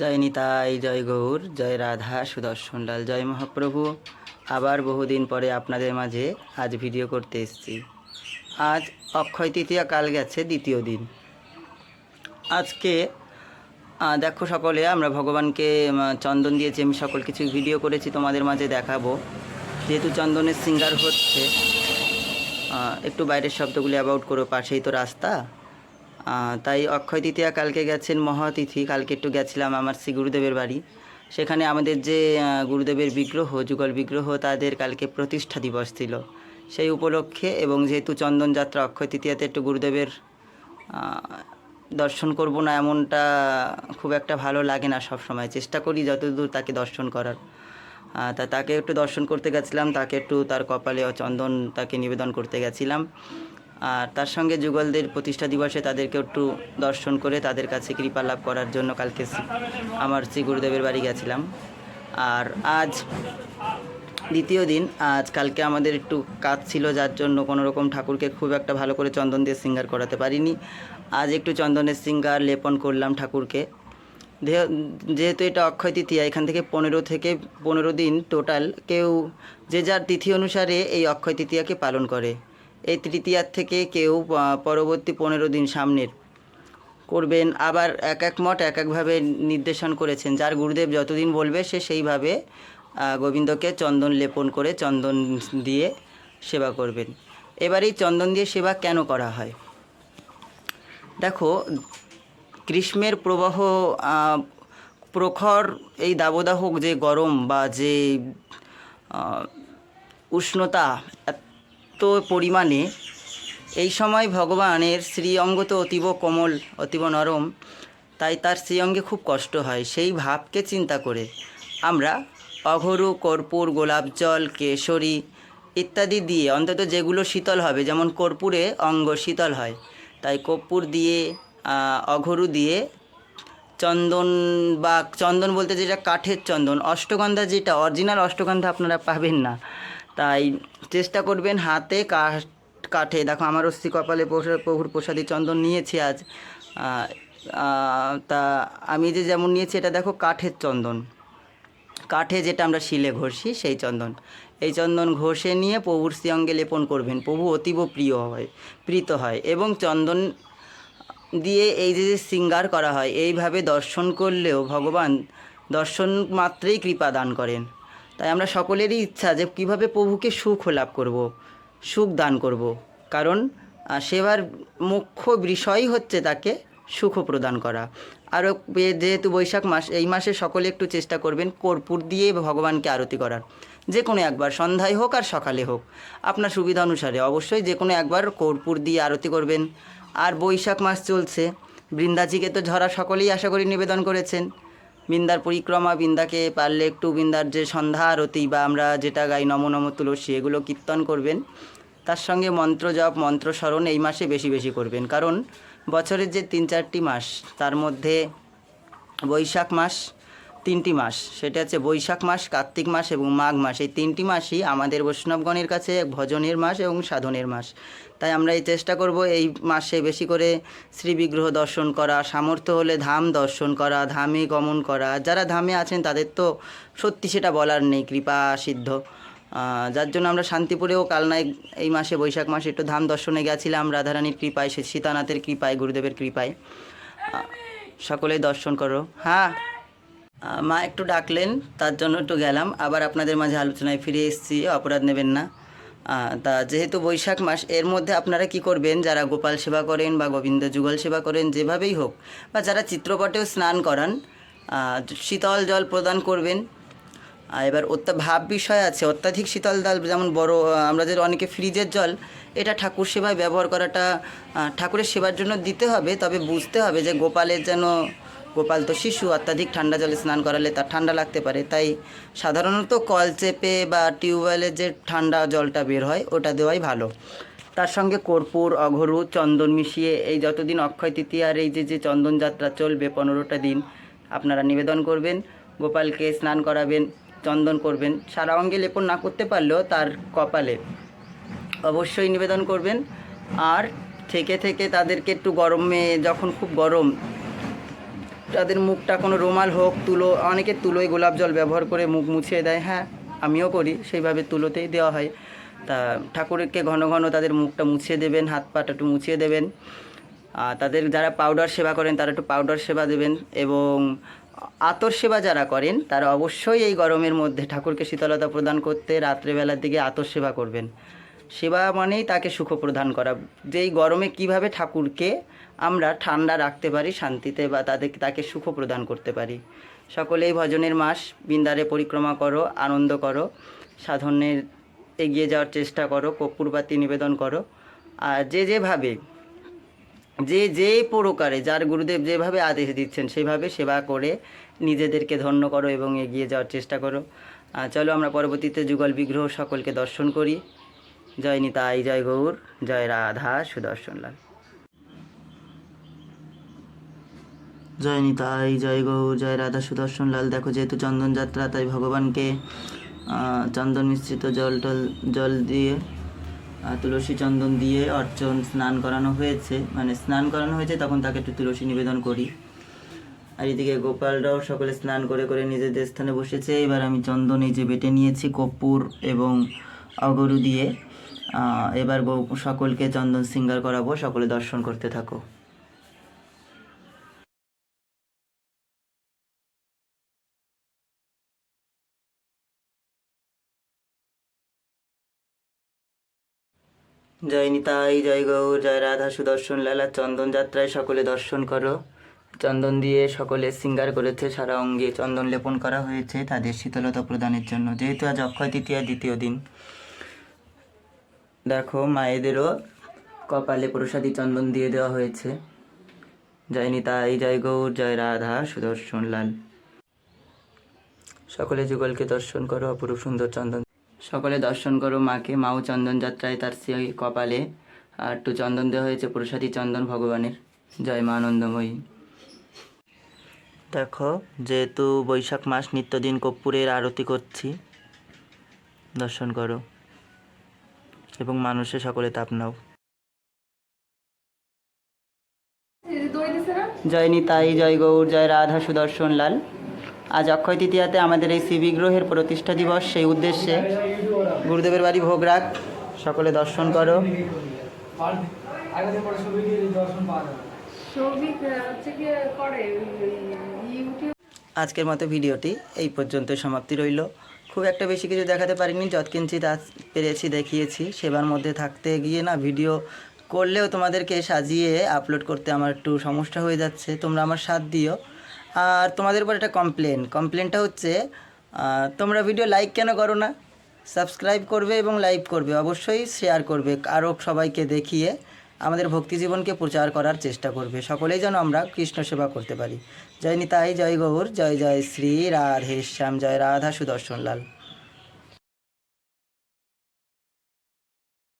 জয় নিতাই, জয় গৌর, জয় রাধা, সুদর্শন লাল, জয় মহাপ্রভু। আবার বহুদিন পরে আপনাদের মাঝে আজ ভিডিও করতে এসেছি। আজ অক্ষয় তৃতীয়া কাল গেছে দ্বিতীয় দিন। আজকে দেখো সকলে, আমরা ভগবানকে চন্দন দিয়েছি, আমি সকল কিছু ভিডিও করেছি, তোমাদের মাঝে দেখাবো। যেহেতু চন্দনের সিঙ্গার হচ্ছে একটু বাইরের শব্দগুলি অ্যাবাউট করো, পাশেই তো রাস্তা। তাই অক্ষয় তৃতীয়া কালকে গেছেন মহাতিথি। কালকে একটু গেছিলাম আমার শ্রী গুরুদেবের বাড়ি। সেখানে আমাদের যে গুরুদেবের বিগ্রহ, যুগল বিগ্রহ, তাদের কালকে প্রতিষ্ঠা দিবস ছিল। সেই উপলক্ষে এবং যেহেতু চন্দনযাত্রা অক্ষয় তৃতীয়াতে একটু গুরুদেবের দর্শন করব না এমনটা খুব একটা ভালো লাগে না সব সময় চেষ্টা করি যতদূর তাকে দর্শন করার। তা তাকে একটু দর্শন করতে গেছিলাম, তাকে একটু তার কপালে চন্দন তাকে নিবেদন করতে গেছিলাম। আর তার সঙ্গে যুগলদের প্রতিষ্ঠা দিবসে তাদেরকে একটু দর্শন করে তাদের কাছে কৃপা লাভ করার জন্য কালকে আমার শ্রী গুরুদেবের বাড়ি গেছিলাম। আর আজ দ্বিতীয় দিন, আজ কালকে আমাদের একটু কাজ ছিল যার জন্য কোনো রকম ঠাকুরকে খুব একটা ভালো করে চন্দন দিয়ে সিঙ্গার করাতে পারিনি। আজ একটু চন্দনের সিঙ্গার লেপন করলাম ঠাকুরকে। যেহেতু এটা অক্ষয় তৃতীয়া, এখান থেকে পনেরো থেকে পনেরো দিন টোটাল কেউ যে যার তিথি অনুসারে এই অক্ষয় তৃতীয়াকে পালন করে। এই তৃতীয়ার থেকে কেউ পরবর্তী পনেরো দিন সামনের। করবেন আবার এক এক মঠ এক একভাবে নির্দেশন করেছেন। যার গুরুদেব যতদিন বলবে, সে সেইভাবে গোবিন্দকে চন্দন লেপন করে চন্দন দিয়ে সেবা করবেন। এবার এই চন্দন দিয়ে সেবা কেন করা হয়? দেখো, গ্রীষ্মের প্রবাহ প্রখর, এই দাবদাহ যে গরম বা যে উষ্ণতা পরিমাণে এই সময় ভগবানের শ্রী অঙ্গ তো অতীব কোমল, অতীব নরম, তাই তার শ্রী অঙ্গে খুব কষ্ট হয়। সেই ভাবকে চিন্তা করে আমরা অঘরু, কর্পূর, গোলাপ জল, কেশরী ইত্যাদি দিয়ে অন্তত যেগুলো শীতল হবে, যেমন কর্পূরে অঙ্গ শীতল হয়, তাই কর্পূর দিয়ে অঘরু দিয়ে চন্দন বা চন্দন বলতে যেটা কাঠের চন্দন, অষ্টগন্ধা যেটা অরিজিনাল অষ্টগন্ধা আপনারা পাবেন না। তাই চেষ্টা করবেন হাতে কাঠ কাঠে। দেখো, আমার অস্থি কপালে প্রভুর প্রসাদী চন্দন নিয়েছি আজ। তা আমি যে যেমন নিয়েছি, এটা দেখো কাঠের চন্দন। কাঠে যেটা আমরা শিলে ঘষি, সেই চন্দন। এই চন্দন ঘষে নিয়ে প্রভুর শ্রীঅঙ্গে লেপন করবেন। প্রভু অতীব প্রিয় হয়, প্রীত হয় এবং চন্দন দিয়ে এই যে যে শৃঙ্গার করা হয়, এইভাবে দর্শন করলেও ভগবান দর্শন মাত্রেই কৃপা দান করেন। তাই আমরা সকলেরই ইচ্ছা যে কীভাবে প্রভুকে সুখ লাভ করব, সুখ দান করব। কারণ সেবার মুখ্য বিষয়ই হচ্ছে তাকে সুখ প্রদান করা। আরও যেহেতু বৈশাখ মাস, এই মাসে সকলে একটু চেষ্টা করবেন কর্পূর দিয়ে ভগবানকে আরতি করার। যে কোনো একবার, সন্ধ্যায় হোক আর সকালে হোক। আপনার সুবিধা অনুসারে অবশ্যই যে কোনো একবার কর্পূর দিয়ে আরতি করবেন। আর বৈশাখ মাস চলছে। বৃন্দাজিকে তো ঝরা সকলেই আশা করি নিবেদন করেছেন। বৃন্দার পরিক্রমা, বৃন্দাকে পারলে একটু বৃন্দার যে সন্ধ্যা আরতি বা আমরা যেটা গাই নম নম তুলসী, এগুলো কীর্তন করবেন। তার সঙ্গে মন্ত্র জপ, মন্ত্র স্মরণ এই মাসে বেশি বেশি করবেন। কারণ বছরের যে তিন চারটি মাস, তার মধ্যে বৈশাখ মাস তিনটি মাস। সেটা হচ্ছে বৈশাখ মাস, কার্তিক মাস এবং মাঘ মাস। এই তিনটি মাসই আমাদের বৈষ্ণবগণের কাছে ভজনের মাস এবং সাধনের মাস। তাই আমরা এই চেষ্টা করব এই মাসে বেশি করে শ্রীবিগ্রহ দর্শন করা, সামর্থ্য হলে ধাম দর্শন করা, ধামে গমন করা। যারা ধামে আছেন তাদের তো সত্যি সেটা বলার নেই, কৃপা সিদ্ধ। যার জন্য আমরা শান্তিপুরেও কালনায় এই মাসে বৈশাখ মাসে একটু ধাম দর্শনে গেছিলাম, রাধারানীর কৃপায়, সে সীতানাথের কৃপায়, গুরুদেবের কৃপায়। সকলেই দর্শন করো। হ্যাঁ। মা একটু ডাকলেন, তার জন্য একটু গেলাম। আবার আপনাদের মাঝে আলোচনায় ফিরে এসেছি, অপরাধ নেবেন না। তা যেহেতু বৈশাখ মাস, এর মধ্যে আপনারা কি করবেন? যারা গোপাল সেবা করেন বা গোবিন্দ যুগল সেবা করেন, যেভাবেই হোক, বা যারা চিত্রপটেও স্নান করান শীতল জল প্রদান করবেন। এবার অত্যা, ভাব বিষয় আছে, অত্যাধিক শীতল জল, যেমন বড় আমরা যে অনেকে ফ্রিজের জল, এটা ঠাকুর সেবায় ব্যবহার করাটা ঠাকুরের সেবার জন্য দিতে হবে। তবে বুঝতে হবে যে গোপালের যেন গোপাল তো শিশু, অত্যাধিক ঠান্ডা জলে স্নান করালে তার ঠান্ডা লাগতে পারে। তাই সাধারণত কল চেপে বা টিউবওয়েলের যে ঠান্ডা জলটা বের হয়, ওটা দেওয়াই ভালো। তার সঙ্গে কর্পূর, অঘরু, চন্দন মিশিয়ে এই যতদিন অক্ষয় তৃতীয়ার এই যে যে চন্দন যাত্রা চলবে পনেরোটা দিন, আপনারা নিবেদন করবেন, গোপালকে স্নান করাবেন, চন্দন করবেন, সারা অঙ্গে লেপন না করতে পারলেও তার কপালে অবশ্যই নিবেদন করবেন। আর থেকে থেকে তাদেরকে একটু গরমে, যখন খুব গরম তাদের মুখটা কোনো রুমাল হোক, তুলো, অনেকে তুলোয় গোলাপ জল ব্যবহার করে মুখ মুছিয়ে দেয় হ্যাঁ আমিও করি, সেইভাবে তুলোতেই দেওয়া হয়। তা ঠাকুরকে ঘন ঘন তাদের মুখটা মুছিয়ে দেবেন, হাত পাটা একটু মুছিয়ে দেবেন। আর তাদের যারা পাউডার সেবা করেন, তারা একটু পাউডার সেবা দেবেন এবং আতর সেবা যারা করেন, তারা অবশ্যই এই গরমের মধ্যে ঠাকুরকে শীতলতা প্রদান করতে রাত্রেবেলার দিকে আতর সেবা করবেন। সেবা মানেই তাকে সুখ প্রদান করা। যেই গরমে কীভাবে ঠাকুরকে আমরা ঠান্ডা রাখতে পারি, শান্তিতে বা তাদের, তাকে সুখ প্রদান করতে পারি। সকলেই ভজনের মাস, বৃন্দারে পরিক্রমা করো, আনন্দ করো, সাধনের এগিয়ে যাওয়ার চেষ্টা করো, কর্পূরবাতি নিবেদন করো। আর যে যেভাবে, যে যে প্রকারে, যার গুরুদেব যেভাবে আদেশ দিচ্ছেন, সেভাবে সেবা করে নিজেদেরকে ধন্য করো এবং এগিয়ে যাওয়ার চেষ্টা করো। চলো আমরা পরবর্তীতে যুগল বিগ্রহ সকলকে দর্শন করি। জয় নিতাই, জয় গৌর, জয় রাধা, সুদর্শন লাল। জয় নিতাই, জয় গৌর, জয় রাধা, সুদর্শন লাল। দেখো যেহেতু চন্দন যাত্রা, তাই ভগবানকে চন্দন মিশ্রিত জল টল, জল দিয়ে তুলসী চন্দন দিয়ে অর্চন, স্নান করানো হয়েছে। মানে স্নান করানো হয়েছে, তখন তাকে একটু তুলসী নিবেদন করি। আর এদিকে গোপালরাও সকলে স্নান করে করে নিজেদের স্থানে বসেছে। এবার আমি চন্দন এই যে বেটে নিয়েছি কর্পূর এবং অগরু দিয়ে এবার সকলকে চন্দন সিঙ্গার করাবো, সকলে দর্শন করতে থাকো। জয় নিতাই, জয় গৌর, জয় রাধা সুদর্শন লালা, চন্দন যাত্রায় সকলে দর্শন করো। চন্দন দিয়ে সকলে সিঙ্গার করেছে, সারা অঙ্গে চন্দন লেপন করা হয়েছে তাদের শীতলতা প্রদানের জন্য। যেহেতু আজ অক্ষয় তৃতীয়া দ্বিতীয় দিন দেখো, মায়েদেরও কপালে প্রসাদী চন্দন দিয়ে দেওয়া হয়েছে। জয় নিতাই, জয় গৌর, জয় রাধা, সুদর্শন লাল। সকলে যুগলকে দর্শন করো, অপরূপ সুন্দর চন্দন। সকলে দর্শন করো মাকে, মাও চন্দন যাত্রায় তার সেই কপালে। আর একটু চন্দন দেওয়া হয়েছে, প্রসাদী চন্দন ভগবানের। জয় মা আনন্দময়ী। দেখো, যেহেতু বৈশাখ মাস নিত্যদিন কর্পূরের আরতি করছি, দর্শন করো। এবং মানুষে সকলে তাপ নাও। জয় নিতাই জয় গৌর, জয় রাধা সুদর্শন লাল। আজ অক্ষয় তৃতীয়াতে আমাদের এই শিবিগ্রহের প্রতিষ্ঠা দিবস। সেই উদ্দেশ্যে গুরুদেবের বাড়ি ভোগ রাখ, সকলে দর্শন করো। আজকের মতো ভিডিওটি এই পর্যন্ত সমাপ্তি রইল। খুব একটা বেশি কিছু দেখাতে পারিনি যৎকিঞ্চিত আজ পেরেছি, দেখিয়েছি। সেবার মধ্যে থাকতে গিয়ে না ভিডিও করলেও তোমাদেরকে সাজিয়ে আপলোড করতে আমার একটু সমস্যা হয়ে যাচ্ছে, তোমরা আমার সাথ দিও। আর তোমাদের উপর একটা কমপ্লেন কমপ্লেনটা হচ্ছে তোমরা ভিডিও লাইক কেন করো না? সাবস্ক্রাইব করবে এবং লাইক করবে, অবশ্যই শেয়ার করবে আরও সবাইকে দেখিয়ে। আমাদের ভক্তি জীবনকে প্রচার করার চেষ্টা করবে। সকলেই যেন আমরা কৃষ্ণ সেবা করতে পারি। জয় নিতাই, জয় গৌর, জয় জয় শ্রী রাধেশ্যাম জয় রাধা সুদর্শন লাল